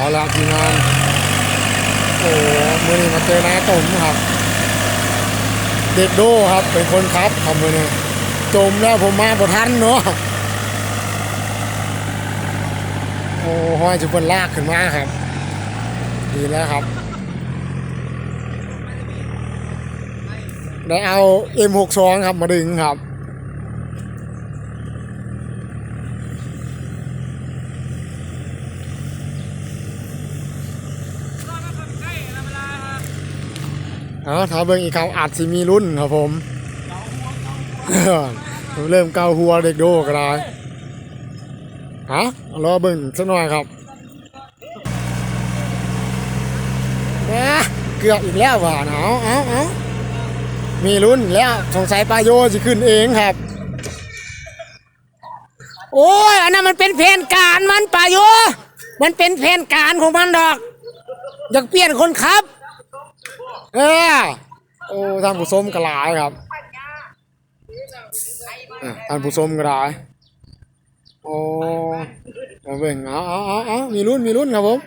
เอาละทีมงานโอ้มือนี้มาเจอนายตุ่มครับ เด็กโดครับ เป็นคนครับทำมือนี้จมแล้วผมมาบ่ทันเนาะโอ้ห้อยจุบนลากขึ้นมาครับ ดีแล้วครับ ได้เอา M62 ครับมาดึงครับ เอาถ้าเบิ่งอีกครับอาจสิมีรุ่นครับผมเริ่มเกาหัวเด็กโดก็ได้ฮะรอเบิ่งสักหน่อยครับแหม่เกือบอีกแล้วว่ะเอาเอาเอามีรุ่นแล้วสงสัยปลาโยจะขึ้นเองครับ โอ้ยอันนั้นมันเป็นแผนการมันปลาโย มันเป็นแผนการของมันดอก อยากเปลี่ยนคนขับ เออโอ้ท่านผู้ชมก็หลายครับอะท่านผู้ชมก็หลายโอ้เบ่งเอาเอาเอาเอามีรุ่นมีรุ่นครับผม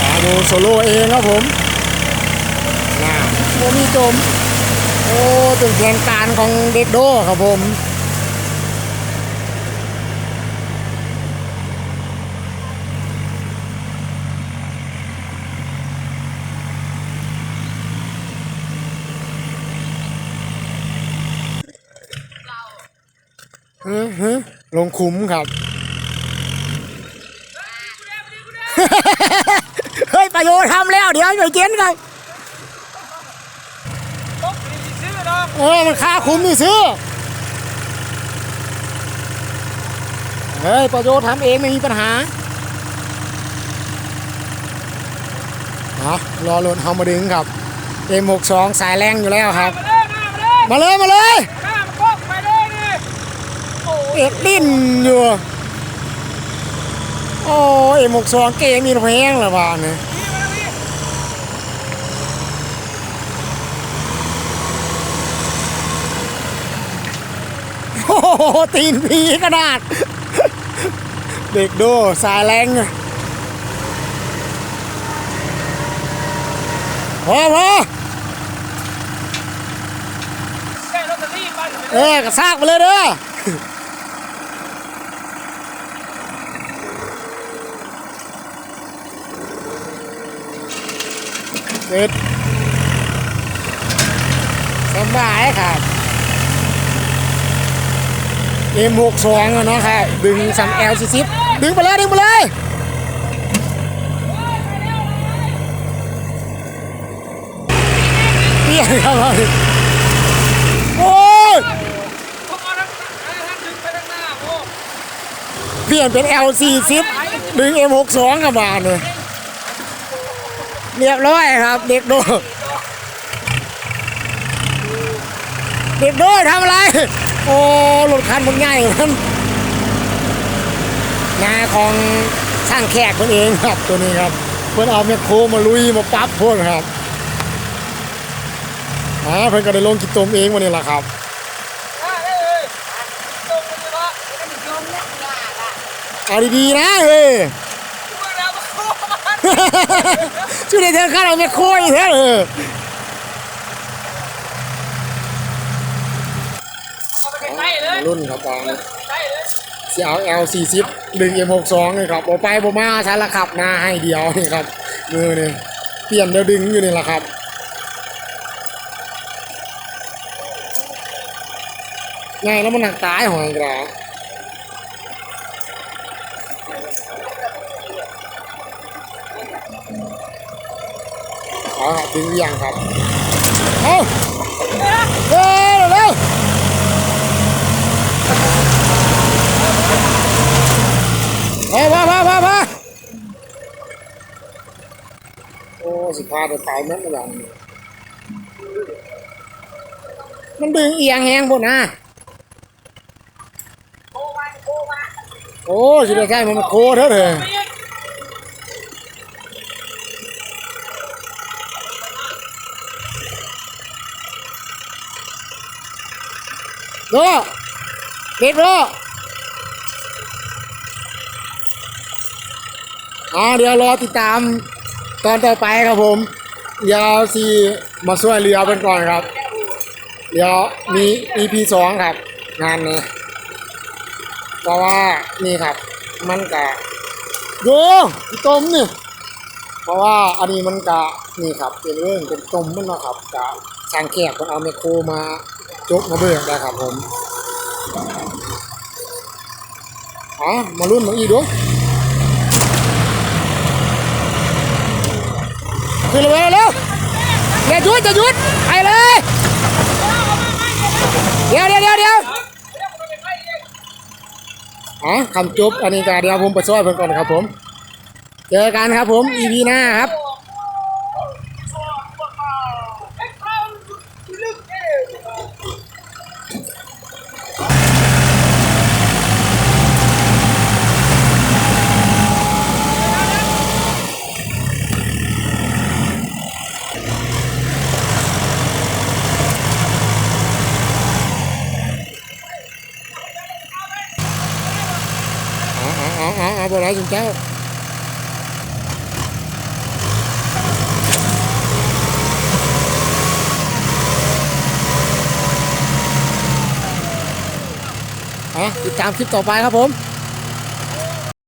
มาดูโซโล่เองครับผมน่าโอ้มีจม โอ้เป็นแผนการของเด็กโดครับผม ลงคุ้มครับ เฮ้ย ประโยชน์ทำแล้ว เดี๋ยวไปเจนครับตกนี่ซื้อดอกเออมันค่าคุ้มนี่ซื้อ เฮ้ย ประโยชน์ทำเองไม่มีปัญหาเอารอรถเฮามาดึงครับ M62 สายแรงอยู่แล้วครับ มาเลย มาเลย เอ็ดดิ้นอยู่โอ้เอ็มหกสองเก่งมีแพงละบ้านเนี่ยโอ้โหตีนผีกระดาษเด็กดูสายแรงพอพอแค่ลอตเตอรี่ไปเออกระซากไปเลยเด้อ เสร็จสบายครับ M62 อะเนาะครับดึงสัม L 40ดึงไปเลยดึงไปเลยเปลี่ยนครับโอ้ยเปทั้งหน้าโอ้เปลี่ยนเป็น L 40 ดึง M62 กับบานเลย เรียบร้อยครับ เด็กโดเด็กโดทำอะไร โอ้รถคันมันง่ายมันงานของช่างแขกคนเองครับตัวนี้ครับ เพื่อนเอาแมคโครมาลุยมาปั๊บพ่นครับอ่าเพื่อนก็ได้ลงกินตมเองวันนี้แหละครับได้เลยตรงนี้ละเอาดีๆนะเฮ้ย เมื่อแล้วมาโค้มัน ช่วยได้เธอข้าเราแมคโครอีกเถอะเออเอาไปใกล้ๆเลยรุ่นครับตอนใกล้เลยเสียเอา L 40 ดึง M 6 2เลยครับบอไปบอมาใช้ละขับหน้าให้เดียวนี่ครับมือนี่เปลี่ยนเดี๋ยวดึงอยู่นี่แหละครับง่ายแล้วมันหนักตายหอยกระ เอาครับดึงหรือยังครับ เอาเร็วเร็วพอพอพอพอพอโอ้สิพาไปตายมันอย่างนี้มันดึงเอียงแหงบนนะโค้มาโค้มาโอ้สิได้ใช่มันมาโคเถอะเลยไปอีก โลเด็กโลอ่าเดี๋ยวรอติดตามตอนต่อไปครับผมเดี๋ยวซีมาช่วยเรือเป็นก่อนครับ เดี๋ยวมี EP สองครับ งานนี้เพราะว่านี่ครับ มันกะดูพี่ต้มนี่เพราะว่าอันนี้มันกะนี่ครับเป็นเรื่องเป็นต้มมันนะครับกะช่างแขกมันเอาไมโครมา จกมาเบิกได้ครับผมอ๋อมารุ่นมาอีกดูขึ้นเลยเร็วอย่าหยุดอย่าหยุดไปเลยเดี๋ยวเดี๋ยวเดี๋ยวเดี๋ยวอ๋อคำจบอันนี้ก็เดี๋ยวผมไปช่วยเพิ่นก่อนครับผม เจอกันครับผม EP หน้าครับ อ๋ออ๋อ บออ๋ออ๋อบ่ได้จุนเจ้าอะติดตามคลิปต่อไปครับผม